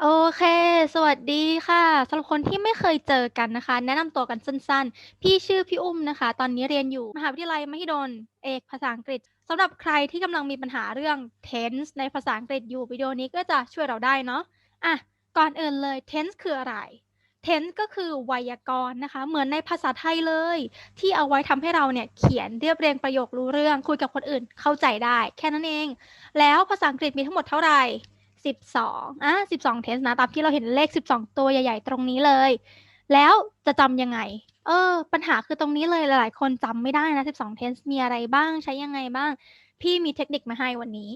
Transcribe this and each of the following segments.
โอเค สวัสดีค่ะสำหรับคนที่ไม่เคยเจอกันนะคะ แนะนำตัวกันสั้นๆ พี่ชื่อพี่อุ้มนะคะ ตอนนี้เรียนอยู่มหาวิทยาลัยมหิดล เอกภาษาอังกฤษสำหรับใครที่กำลังมีปัญหาเรื่อง tense ในภาษาอังกฤษอยู่วิดีโอนี้ก็จะช่วยเราได้เนาะอะก่อนอื่นเลย tense คืออะไร tense ก็คือไวยากรณ์นะคะ เหมือนในภาษาไทยเลย ที่เอาไว้ทำให้เราเนี่ยเขียนเรียบเรียงประโยครู้เรื่อง คุยกับคนอื่นเข้าใจได้ แค่นั้นเอง แล้วภาษาอังกฤษมีทั้งหมดเท่าไหร่ สิบสองอะสิบสองเทสนะ ตามที่เราเห็นเลขสิบสองตัวใหญ่ ๆ ตรงนี้เลย แล้วจะจำยังไง เออ ปัญหาคือตรงนี้เลย หลาย ๆ คนจำไม่ได้นะสิบสองเทสมีอะไรบ้าง ใช้ยังไงบ้าง พี่มีเทคนิคมาให้วันนี้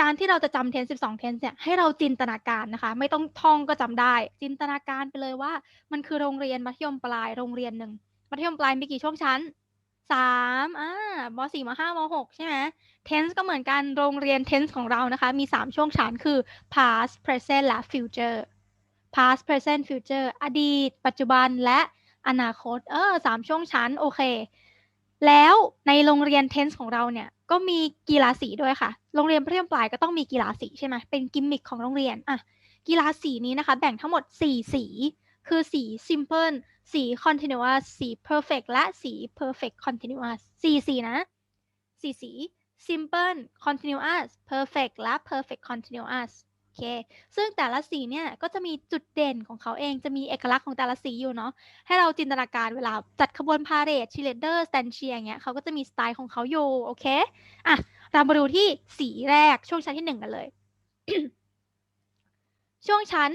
การที่เราจะจำเทนสิบสองเทนเนี่ย ให้เราจินตนาการนะคะ ไม่ต้องท่องก็จำได้ จินตนาการไปเลยว่า มันคือโรงเรียนมัธยมปลาย โรงเรียนหนึ่ง มัธยมปลายมีกี่ช่วงชั้น สามอ่ามสี่มห้ามหกใช่ไหม tense ก็เหมือนกันโรงเรียน tense ของเรานะคะ มี3ช่วงชั้นคือ past present และ future past present future อดีต ปัจจุบันและอนาคต เออสามช่วงชั้น โอเค แล้วในโรงเรียน tense ของเราเนี่ย ก็มีกีฬาสีด้วยค่ะ โรงเรียนเรียมปลายก็ต้องมีกีฬาสีใช่ไหมเป็นกิมมิคของโรงเรียน อะ กีฬาสีนี้นะคะ แบ่งทั้งหมด4สี คือสี simple สี continuous สี perfect และสี perfect continuous สี่สีนะสี่สี simple continuous perfect และ perfect continuous โอเค ซึ่งแต่ละสีเนี่ยก็จะมีจุดเด่นของเขาเอง จะมีเอกลักษณ์ของแต่ละสีอยู่เนาะ ให้เราจินตนาการเวลาจัดขบวนพาเหรดชีเลเดอร์สแตนเชียอย่างเงี้ยเขาก็จะมีสไตล์ของเขาอยู่ โอเค อะ เรามาดูที่สีแรกช่วงชั้นที่หนึ่งกันเลย ช่วงชั้น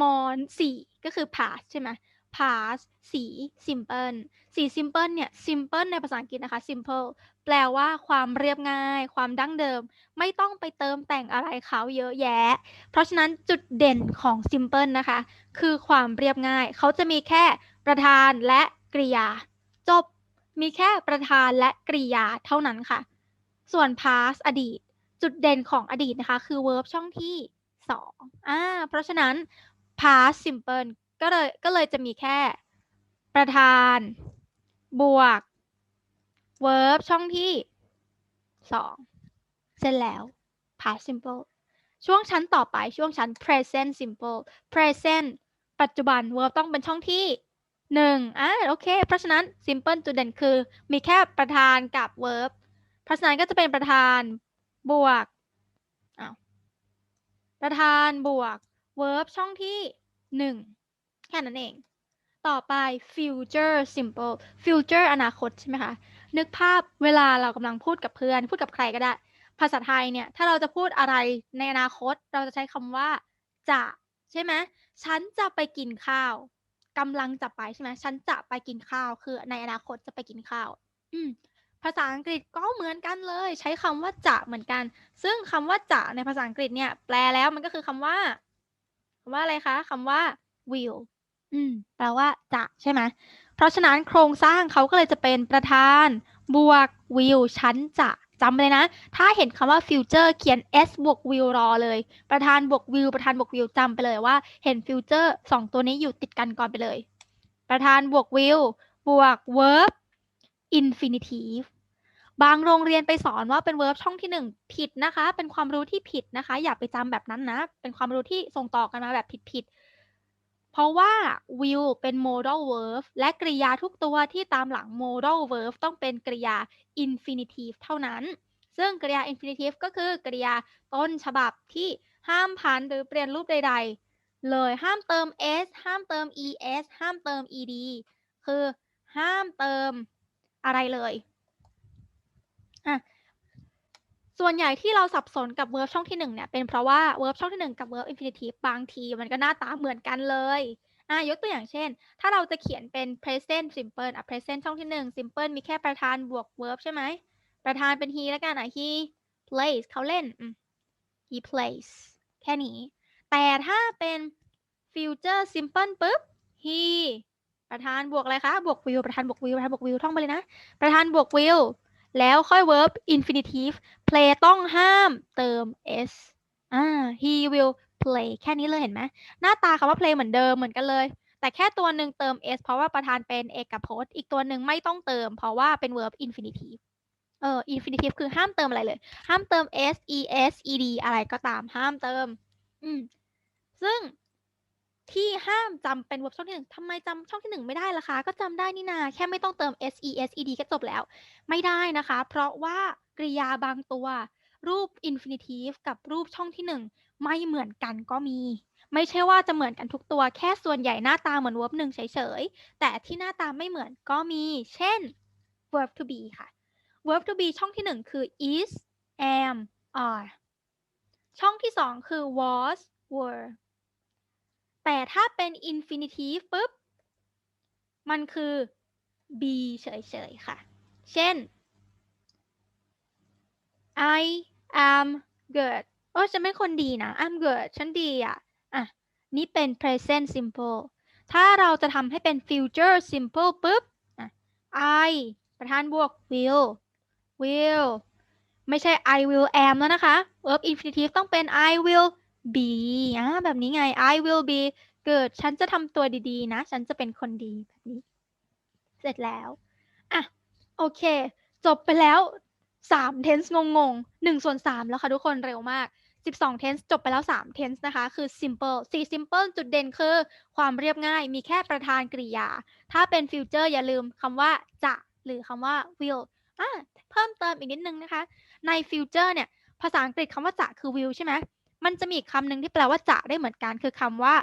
มอนสีก็คือ past ใช่ไหม past สี simple สี simple เนี่ย simple ในภาษาอังกฤษนะคะ simple แปลว่าความเรียบง่าย ความดั้งเดิม ไม่ต้องไปเติมแต่งอะไรเขาเยอะแยะ เพราะฉะนั้นจุดเด่นของ simple นะคะ คือความเรียบง่าย เขาจะมีแค่ประธานและกริยา จบ มีแค่ประธานและกริยาเท่านั้นค่ะ ส่วน past อดีต จุดเด่นของอดีตนะคะ คือ verb ช่องที่สองอ่า เพราะฉะนั้น past simple ก็เลยก็เลยจะมีแค่ ประธาน บวก verb ช่องที่สองเสร็จแล้ว past simple ช่วงชั้นต่อไปช่วงชั้น present simple present ปัจจุบัน verb ต้องเป็นช่องที่หนึ่งอ่าโอเค เพราะฉะนั้น simple จุดเด่นคือมีแค่ประธานกับ verb เพราะฉะนั้นก็จะเป็นประธานบวกอ้าวประธานบวก verb ช่องที่หนึ่งแค่นั้นเอง ต่อไป future simple future อนาคตใช่ไหมคะ นึกภาพเวลาเรากำลังพูดกับเพื่อน พูดกับใครก็ได้ ภาษาไทยเนี่ย ถ้าเราจะพูดอะไรในอนาคต เราจะใช้คำว่า จะ ใช่ไหม ฉันจะไปกินข้าวกำลังจะไปใช่ไหมฉันจะไปกินข้าว คือในอนาคตจะไปกินข้าว อืมภาษาอังกฤษก็เหมือนกันเลย ใช้คำว่าจะเหมือนกัน ซึ่งคำว่าจะในภาษาอังกฤษเนี่ย แปลแล้วมันก็คือคำว่าำว่าอะไรคะคำว่า will อืมแปลว่าจะใช่ไหมเพราะฉะนั้นโครงสร้างเขาก็เลยจะเป็นประธาน บวก will ฉันจะจำเลยนะ ถ้าเห็นคำว่า future เขียน s บวก will รอเลย ประธานบวก will ประธานบวก will จำไปเลยว่า เห็น future สองตัวนี้อยู่ติดกันก่อนไปเลย ประธานบวก will บวก verb infinitive บางโรงเรียนไปสอนว่าเป็น verb ช่องที่หนึ่งผิดนะคะ เป็นความรู้ที่ผิดนะคะ อย่าไปจำแบบนั้นนะ เป็นความรู้ที่ส่งต่อกันมาแบบผิดๆ เพราะว่า will เป็น modal verb และกริยาทุกตัวที่ตามหลัง modal verb ต้องเป็นกริยา infinitive เท่านั้น ซึ่งกริยา infinitive ก็คือกริยาต้นฉบับที่ห้ามพันหรือเปลี่ยนรูปใด ๆ เลยห้ามเติม s ห้ามเติม es ห้ามเติม ed คือห้ามเติมอะไรเลย อะส่วนใหญ่ที่เราสับสนกับ verb ช่องที่หนึ่งเนี่ยเป็นเพราะว่า verb ช่องที่หนึ่งกับ verb infinitive บางทีมันก็หน้าตาเหมือนกันเลยอะยกตัวอย่างเช่น ถ้าเราจะเขียนเป็น present simple อะ present ช่องที่หนึ่ง simple มีแค่ประธานบวก verb ใช่ไหมประธานเป็น he แล้วกันอะ he plays เขาเล่น he plays แค่นี้ แต่ถ้าเป็น future simple ปุ๊บ he ประธานบวกอะไรคะ บวก will ประธานบวก will ประธานบวก will ท่องไปเลยนะ ประธานบวก will แล้วค่อย verb infinitive play ต้องห้ามเติม s อ่า he will play แค่นี้เลยเห็นไหมหน้าตาคำว่า play เหมือนเดิมเหมือนกันเลย แต่แค่ตัวหนึ่งเติม s เพราะว่าประธานเป็นเอกพจน์ อีกตัวหนึ่งไม่ต้องเติม เพราะว่าเป็น verb infinitive เออ infinitive คือห้ามเติมอะไรเลย ห้ามเติม s es ed อะไรก็ตามห้ามเติม อืม ซึ่ง ที่ห้ามจำเป็น verb ช่องที่หนึ่งทำไมจำช่องที่หนึ่งไม่ได้ล่ะคะ ก็จำได้นี่นา แค่ไม่ต้องเติม s e s e d ก็จบแล้ว ไม่ได้นะคะ เพราะว่ากริยาบางตัว รูป infinitive กับรูปช่องที่หนึ่งไม่เหมือนกันก็มี ไม่ใช่ว่าจะเหมือนกันทุกตัว แค่ส่วนใหญ่หน้าตาเหมือน verb หนึ่งเฉยๆ แต่ที่หน้าตาไม่เหมือนก็มี เช่น verb to be ค่ะ verb to be ช่องที่หนึ่งคือ is am are ช่องที่สองคือ was were แต่ถ้าเป็น infinitive ปุ๊บ มันคือ be เฉยๆ ค่ะ เช่น I am good โอ้ฉันเป็นคนดีนะ I'm good ฉันดีอะ อะ นี่เป็น present simple ถ้าเราจะทำให้เป็น future simple ปุ๊บอะ I ประธานบวก will will ไม่ใช่ I will am แล้วนะคะ verb infinitive ต้องเป็น I will be อะแบบนี้ไง I will be good ฉันจะทำตัวดีๆ นะ ฉันจะเป็นคนดีแบบนี้ เสร็จแล้ว อะ โอเค จบไปแล้ว3 tense งงๆ1ส่วน3แล้วค่ะทุกคนเร็วมาก12 tense จบไปแล้ว3 tense นะคะ คือ simple 4 simple จุดเด่นคือ ความเรียบง่าย มีแค่ประธานกริยา ถ้าเป็น future อย่าลืมคำว่าจะ หรือคำว่า will อะเพิ่มเติมอีกนิดนึงนะคะ ใน future เนี่ย ภาษาอังกฤษคำว่าจะคือ will ใช่ไหม มันจะมีอีกคำหนึ่งที่แปลว่าจะได้เหมือนกันคือคำว่า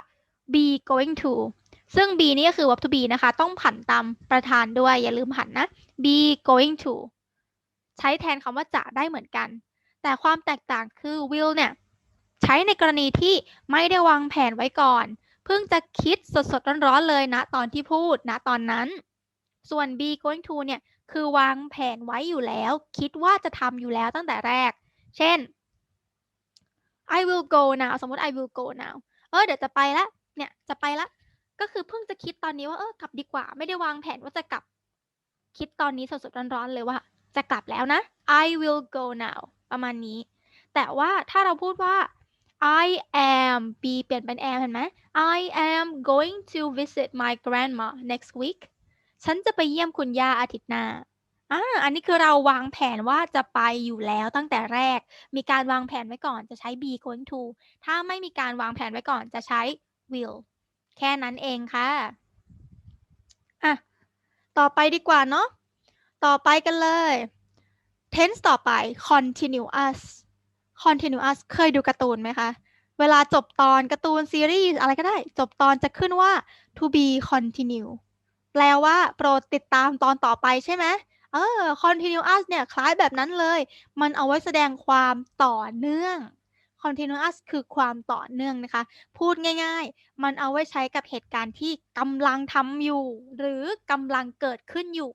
be going to ซึ่ง be นี่ก็คือ verb to be นะคะ ต้องผันตามประธานด้วย อย่าลืมผันนะ be going to ใช้แทนคำว่าจะได้เหมือนกัน แต่ความแตกต่างคือ will เนี่ย ใช้ในกรณีที่ไม่ได้วางแผนไว้ก่อน เพิ่งจะคิดสดๆร้อนๆเลยนะตอนที่พูดนะตอนนั้น ส่วน be going to เนี่ย คือวางแผนไว้อยู่แล้ว คิดว่าจะทำอยู่แล้วตั้งแต่แรก เช่น I will go now สมมติ I will go now เออเดี๋ยวจะไปละ เนี่ยจะไปละ ก็คือเพิ่งจะคิดตอนนี้ว่าเออกลับดีกว่า ไม่ได้วางแผนว่าจะกลับ คิดตอนนี้สดๆร้อนๆเลยว่า จะกลับแล้วนะ I will go now ประมาณนี้ แต่ว่าถ้าเราพูดว่า I am be เปลี่ยนเป็น am เห็นไหม I am going to visit my grandma next week ฉันจะไปเยี่ยมคุณย่าอาทิตย์หน้า อา อันนี้คือเราวางแผนว่าจะไปอยู่แล้วตั้งแต่แรก มีการวางแผนไว้ก่อนจะใช้ be going to ถ้าไม่มีการวางแผนไว้ก่อนจะใช้ will แค่นั้นเองค่ะ อะ ต่อไปดีกว่าเนาะ ต่อไปกันเลย tense ต่อไป continuous continuous เคยดูการ์ตูนไหมคะ เวลาจบตอนการ์ตูนซีรีส์อะไรก็ได้ จบตอนจะขึ้นว่า to be continue แปลว่าโปรดติดตามตอนต่อไปใช่ไหม เออ continuous เนี่ยคล้ายแบบนั้นเลย มันเอาไว้แสดงความต่อเนื่อง continuous คือความต่อเนื่องนะคะ พูดง่ายๆ มันเอาไว้ใช้กับเหตุการณ์ที่กำลังทำอยู่ หรือกำลังเกิดขึ้นอยู่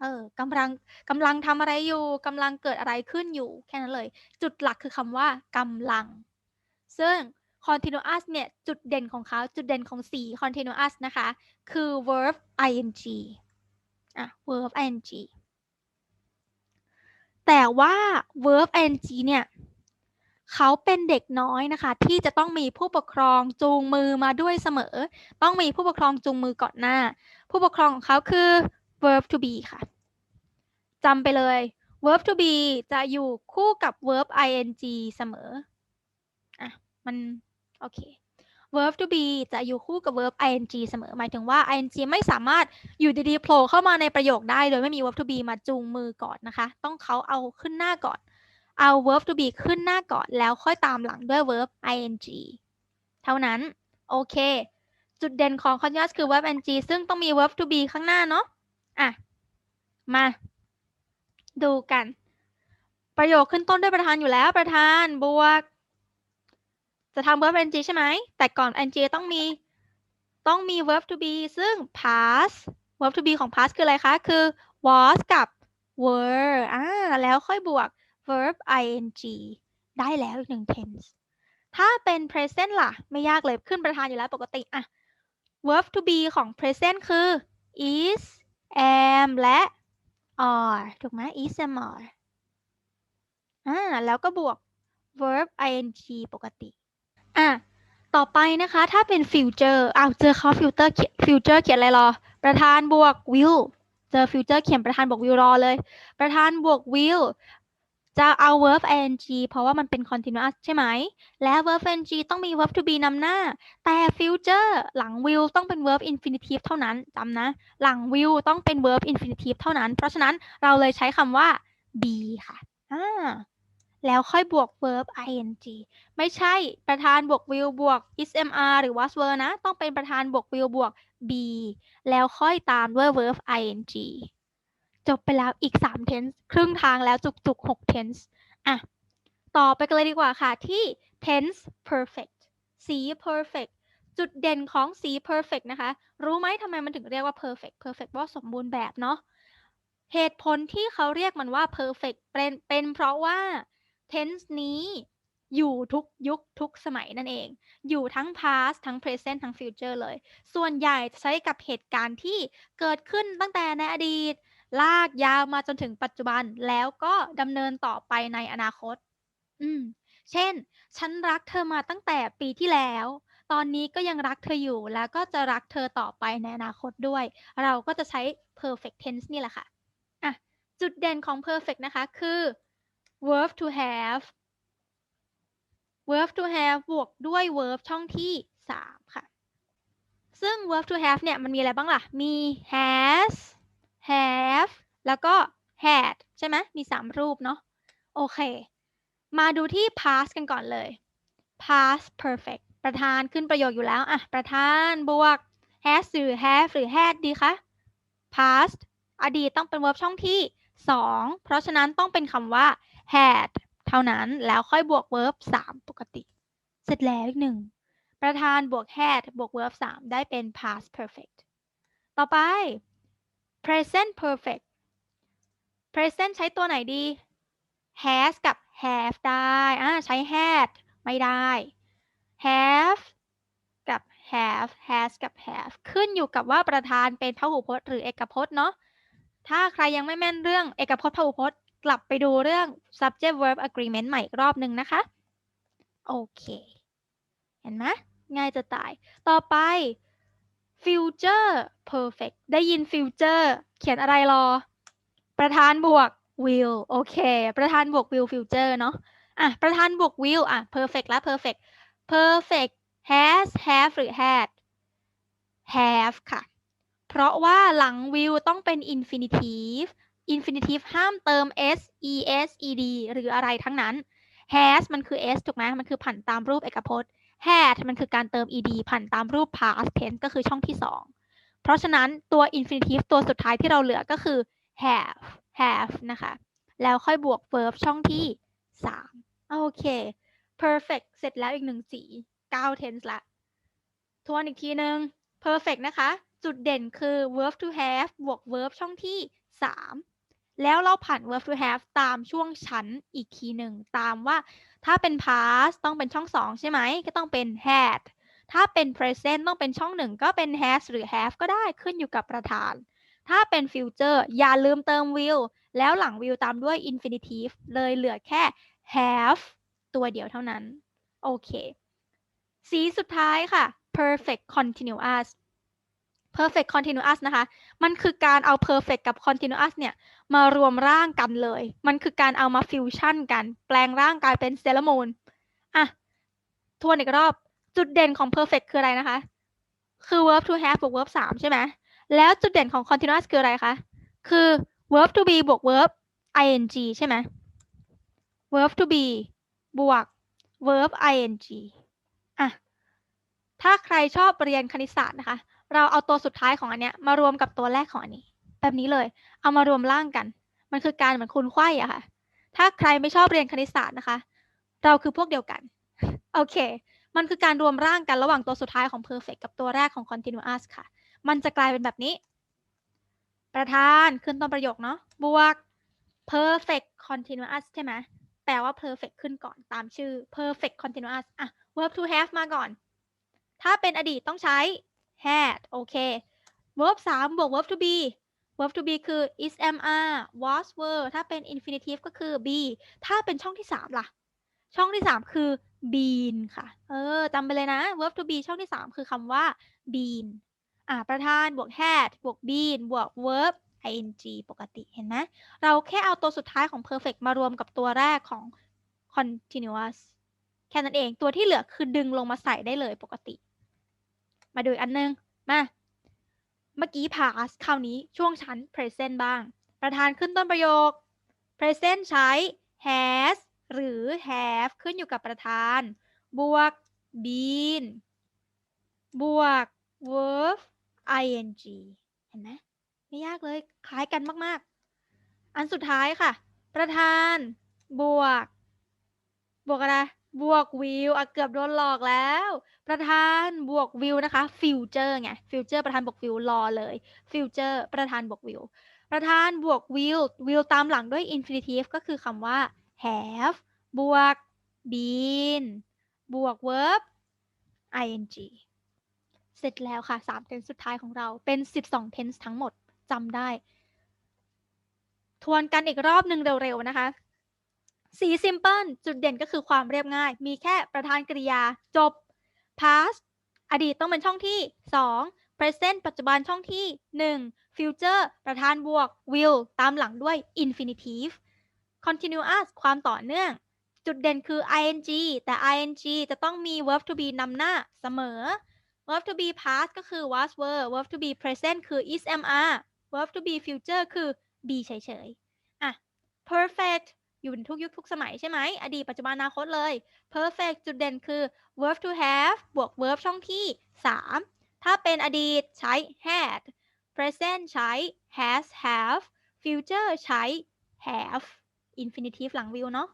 เออกำลังกำลังทำอะไรอยู่กำลังเกิดอะไรขึ้นอยู่ แค่นั้นเลย จุดหลักคือคำว่ากำลัง ซึ่ง continuous เนี่ย จุดเด่นของเขาจุดเด่นของสี continuous นะคะ คือ verb ing อะ verb ing แต่ว่า verb ing เนี่ยเขาเป็นเด็กน้อยนะคะ ที่จะต้องมีผู้ปกครองจูงมือมาด้วยเสมอ ต้องมีผู้ปกครองจูงมือก่อนหน้า ผู้ปกครองของเขาคือ verb to be ค่ะจำไปเลย verb to be จะอยู่คู่กับ verb ing เสมออะมัน โอเค verb to be จะอยู่คู่กับ verb ing เสมอ หมายถึงว่า ing ไม่สามารถอยู่ดีๆโผล่เข้ามาในประโยคได้โดยไม่มี verb to be มาจูงมือก่อนนะคะ ต้องเขาเอาขึ้นหน้าก่อน เอา verb to be ขึ้นหน้าก่อน แล้วค่อยตามหลังด้วย verb ing เท่านั้น โอเค จุดเด่นของ continuous คือ verb ing ซึ่งต้องมี verb to be ข้างหน้าเนาะ อะ มา ดูกัน ประโยคขึ้นต้นด้วยประธานอยู่แล้ว ประธานบวก จะทำ verb ing ใช่ไหม แต่ก่อน ing ต้องมี ต้องมี verb to be ซึ่ง past verb to be ของ past คืออะไรคะ คือ was กับ were อ่า แล้วค่อยบวก verb ing ได้แล้วอีกหนึ่ง tense ถ้าเป็น present ล่ะ ไม่ยากเลยขึ้นประธานอยู่แล้วปกติอะ verb to be ของ present คือ is am และ are ถูกไหม is am are อ่า แล้วก็บวก verb ing ปกติ อะต่อไปนะคะ ถ้าเป็น future อ้าวเจอเขา future เขียน future เขียนอะไรรอ ประธานบวก will เจอ future เขียนประธานบวก will รอเลย ประธานบวก will จะเอา verb ing เพราะว่ามันเป็น continuous ใช่ไหม และ verb ing ต้องมี verb to be นำหน้า แต่ future หลัง will ต้องเป็น verb infinitive เท่านั้นจำนะ หลัง will ต้องเป็น verb infinitive เท่านั้น เพราะฉะนั้นเราเลยใช้คำว่า be ค่ะอ่า แล้วค่อยบวก verb ing ไม่ใช่ประธานบวก will บวก ismr หรือ was were นะ ต้องเป็นประธานบวก will บวก be แล้วค่อยตามด้วย verb ing จบไปแล้วอีก 3 tense ครึ่งทางแล้วจุกๆ 6 tense อะ ต่อไปกันเลยดีกว่าค่ะที่ tense perfect สี perfect จุดเด่นของสี perfect นะคะ รู้ไหมทำไมมันถึงเรียกว่า perfect perfect เพราะสมบูรณ์แบบเนาะเหตุผลที่เขาเรียกมันว่า perfect เป็นเป็นเพราะว่า tense นี้อยู่ทุกยุคทุกสมัยนั่นเอง อยู่ทั้ง past ทั้ง present ทั้ง future เลย ส่วนใหญ่จะใช้กับเหตุการณ์ที่เกิดขึ้นตั้งแต่ในอดีต ลากยาวมาจนถึงปัจจุบันแล้วก็ดำเนินต่อไปในอนาคต อืม เช่น ฉันรักเธอมาตั้งแต่ปีที่แล้ว ตอนนี้ก็ยังรักเธออยู่แล้วก็จะรักเธอต่อไปในอนาคตด้วย เราก็จะใช้ perfect tense นี่แหละค่ะ อะ จุดเด่นของ perfect นะคะคือ verb to have verb to have บวกด้วย verb ช่องที่ 3 ค่ะ ซึ่ง verb to have เนี่ย มันมีอะไรบ้างล่ะ มี has have แล้วก็ had ใช่ไหมมี 3 รูปเนาะ โอเค มาดูที่ past กันก่อนเลย past perfect ประธานขึ้นประโยคอยู่แล้วอะประธานบวก has หรือ have หรือ had ดีคะ past อดีตต้องเป็น verb ช่องที่ 2 เพราะฉะนั้นต้องเป็นคำว่า had เท่านั้นแล้วค่อยบวก verb 3 ปกติ เสร็จแล้วอีกหนึ่ง ประธานบวก had บวก verb 3 ได้เป็น past perfect ต่อไป present perfect present ใช้ตัวไหนดี has กับ have ได้อ่าใช้ had ไม่ได้ have กับ have has กับ have ขึ้นอยู่กับว่าประธานเป็นพหูพจน์หรือเอกพจน์เนาะถ้าใครยังไม่แม่นเรื่องเอกพจน์พหูพจน์ กลับไปดูเรื่อง subject verb agreement ใหม่อีกรอบหนึ่งนะคะ โอเค เห็นไหมง่ายจะตาย ต่อไป future perfect ได้ยิน future เขียนอะไรรอ ประธานบวก will โอเค ประธานบวก will future เนาะอะ ประธานบวก will อะ perfect และ perfect perfect has have หรือ had have ค่ะ เพราะว่าหลัง will ต้องเป็น infinitive infinitive ห้ามเติม s es ed หรืออะไรทั้งนั้น has มันคือ s ถูกไหมมันคือผันตามรูปเอกพจน์ had มันคือการเติม ed ผันตามรูป past tense ก็คือช่องที่ 2 เพราะฉะนั้นตัว infinitive ตัวสุดท้ายที่เราเหลือก็คือ have have นะคะ แล้วค่อยบวก verb ช่องที่ 3 โอเค perfect เสร็จแล้วอีกหนึ่งสี9 tense ละ ทวนอีกทีหนึ่ง perfect นะคะ จุดเด่นคือ verb to have บวก verb ช่องที่ 3 แล้วเราผัน verb to have ตามช่วงชั้นอีกทีหนึ่งตามว่าถ้าเป็น past ต้องเป็นช่อง2ใช่ไหม ก็ต้องเป็น had ถ้าเป็น present ต้องเป็นช่อง1ก็เป็น has หรือ have ก็ได้ขึ้นอยู่กับประธาน ถ้าเป็น future อย่าลืมเติม will แล้วหลัง will ตามด้วย infinitive เลยเหลือแค่ have ตัวเดียวเท่านั้น โอเค สีสุดท้ายค่ะ perfect continuous perfect continuous นะคะ มันคือการเอา perfect กับ continuous เนี่ย มารวมร่างกันเลย มันคือการเอามาฟิวชั่นกัน แปลงร่างกายเป็นเซลโมนอะ ทวนอีกรอบ จุดเด่นของ perfect คืออะไรนะคะ คือ verb to have บวก verb 3 ใช่ไหม แล้วจุดเด่นของ continuous คืออะไรคะ คือ verb to be บวก verb ing ใช่ไหม verb to be บวก verb ing อะ ถ้าใครชอบเรียนคณิตศาสตร์นะคะ เราเอาตัวสุดท้ายของอันเนี้ยมารวมกับตัวแรกของอันนี้ แบบนี้เลย เอามารวมร่างกัน มันคือการเหมือนคูณไขว้อะค่ะ ถ้าใครไม่ชอบเรียนคณิตศาสตร์นะคะ เราคือพวกเดียวกัน โอเค มันคือการรวมร่างกันระหว่างตัวสุดท้ายของ perfect กับตัวแรกของ continuous ค่ะ มันจะกลายเป็นแบบนี้ ประธานขึ้นต้นประโยคเนาะ บวก perfect continuous ใช่ไหมแปลว่า perfect ขึ้นก่อนตามชื่อ perfect continuous อะ verb to have มาก่อน ถ้าเป็นอดีตต้องใช้ had โอเค verb 3บวก verb to be verb to be คือ is am are was were ถ้าเป็น infinitive ก็คือ be ถ้าเป็นช่องที่ 3 ล่ะ ช่องที่ 3 คือ been ค่ะ เออจำไปเลยนะ verb to be ช่องที่ 3 คือคำว่า been อะประธานบวก had บวก been บวก verb ing ปกติเห็นไหมเราแค่เอาตัวสุดท้ายของ perfect มารวมกับตัวแรกของ continuous แค่นั้นเองตัวที่เหลือคือดึงลงมาใส่ได้เลยปกติ มาดูอันนึง มา เมื่อกี้ past คราวนี้ช่วงชั้น present บ้าง ประธานขึ้นต้นประโยค present ใช้ has หรือ have ขึ้นอยู่กับประธาน บวก been บวก verb ing เห็นไหมไม่ยากเลย คล้ายกันมากๆ อันสุดท้ายค่ะ ประธาน บวก บวกอะไร บวก will อะเกือบโดนหลอกแล้ว ประธานบวก will นะคะ future ไง future ประธานบวก will รอเลย future ประธานบวก will ประธานบวก will will ตามหลังด้วย infinitive ก็คือคำว่า have บวก been บวก verb ing เสร็จแล้วค่ะ 3 tense สุดท้ายของเราเป็น 12 tense ทั้งหมดจำได้ ทวนกันอีกรอบหนึ่งเร็วๆนะคะ สีซิมเพิลจุดเด่นก็คือความเรียบง่าย มีแค่ประธานกริยา จบ past อดีตต้องเป็นช่องที่ 2 present ปัจจุบันช่องที่ 1 future ประธานบวก will ตามหลังด้วย infinitive continuous ความต่อเนื่อง จุดเด่นคือ ing แต่ ing จะต้องมี verb to be นำหน้าเสมอ verb to be past ก็คือ was were verb to be present คือ is am are verb to be future คือ be เฉยๆอะ perfect อยู่ในทุกยุคทุกสมัยใช่ไหม อดีตปัจจุบันอนาคตเลย perfect จุดเด่นคือ verb to have บวก verb ช่องที่ 3 ถ้าเป็นอดีตใช้ had present ใช้ has have future ใช้ have infinitive หลังวิวเนาะ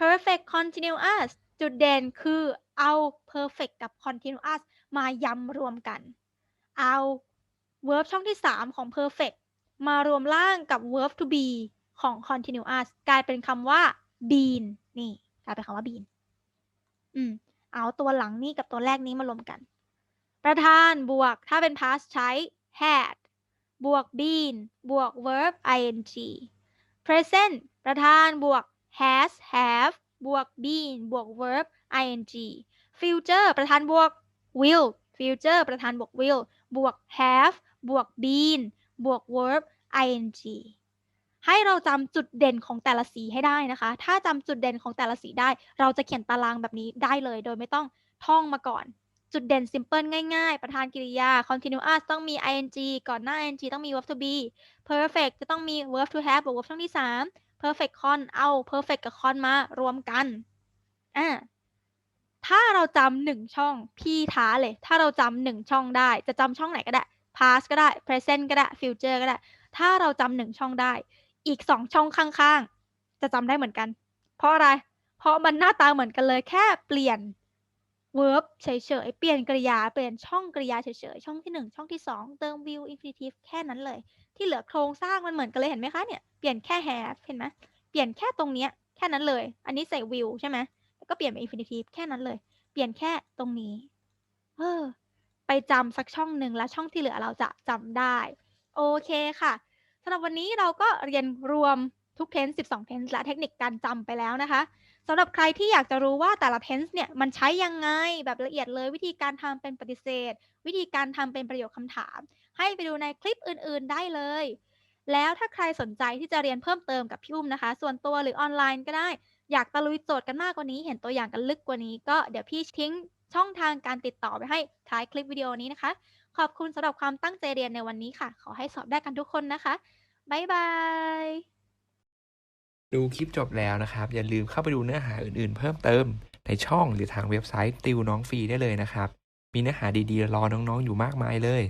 perfect continuous จุดเด่นคือเอา perfect กับ continuous มายำรวมกัน เอา verb ช่องที่ 3 ของ perfect มารวมล่างกับ verb to be ของ continuous กลายเป็นคำว่า been นี่ กลายเป็นคำว่า been อืม เอาตัวหลังนี่กับตัวแรกนี้มารวมกัน ประธานบวกถ้าเป็น past ใช้ had บวก been บวก verb ing present ประธานบวก has have บวก been บวก verb ing future ประธานบวก will future ประธานบวก will บวก have บวก been บวก verb ing ให้เราจำจุดเด่นของแต่ละสีให้ได้นะคะ ถ้าจำจุดเด่นของแต่ละสีได้ เราจะเขียนตารางแบบนี้ได้เลย โดยไม่ต้องท่องมาก่อน จุดเด่น simple ง่ายๆ ประธานกริยา continuous ต้องมี ing ก่อนหน้า ing ต้องมี verb to be perfect จะต้องมี verb to have บวก verb ช่องที่ 3 perfect con เอา perfect กับ con มารวมกันอ่าถ้าเราจำหนึ่งช่อง พี่ท้าเลย ถ้าเราจำหนึ่งช่องได้ จะจำช่องไหนก็ได้ past ก็ได้ present ก็ได้ future ก็ได้ ถ้าเราจำหนึ่งช่องได้ อีกสองช่องข้างๆ จะจำได้เหมือนกัน เพราะอะไร เพราะมันหน้าตาเหมือนกันเลยแค่เปลี่ยน verb เฉยๆ เปลี่ยนกริยา เปลี่ยนช่องกริยาเฉยๆ ช่องที่หนึ่งช่องที่สองเติม will infinitive แค่นั้นเลย ที่เหลือโครงสร้างมันเหมือนกันเลยเห็นไหมคะเนี่ย เปลี่ยนแค่ have เห็นไหมเปลี่ยนแค่ตรงเนี้ยแค่นั้นเลย อันนี้ใส่ will ใช่ไหมแล้วก็เปลี่ยนเป็น infinitive แค่นั้นเลย เปลี่ยนแค่ตรงนี้ เออ ไปจำสักช่องหนึ่งแล้วช่องที่เหลือเราจะจำได้ โอเคค่ะำหรับวันนี้เราก็เรียนรวมทุก tense 12 tense และเทคนิคการจำไปแล้วนะคะสำหรับใครที่อยากจะรู้ว่าแต่ละ tense เนี่ยมันใช้ยังไงแบบละเอียดเลยวิธีการทำเป็นปฏิเสธ วิธีการทำเป็นประโยคคำถาม ให้ไปดูในคลิปอื่น ๆ ได้เลย แล้วถ้าใครสนใจที่จะเรียนเพิ่มเติมกับพี่อุ้มนะคะ ส่วนตัวหรือออนไลน์ก็ได้ อยากตะลุยโจทย์กันมากกว่านี้ เห็นตัวอย่างกันลึกกว่านี้ ก็เดี๋ยวพี่ทิ้งช่องทางการติดต่อไปให้ท้ายคลิปวิดีโอนี้นะคะ ขอบคุณสำหรับความตั้งใจเรียนในวันนี้ค่ะ ขอให้สอบได้กันทุกคนนะคะ บ๊ายบาย ดูคลิปจบแล้วนะครับ อย่าลืมเข้าไปดูเนื้อหาอื่นๆ เพิ่มเติมในช่องหรือทางเว็บไซต์ติวน้องฟรีได้เลยนะครับ มีเนื้อหาดีๆ รอน้องๆ อยู่มากมายเลย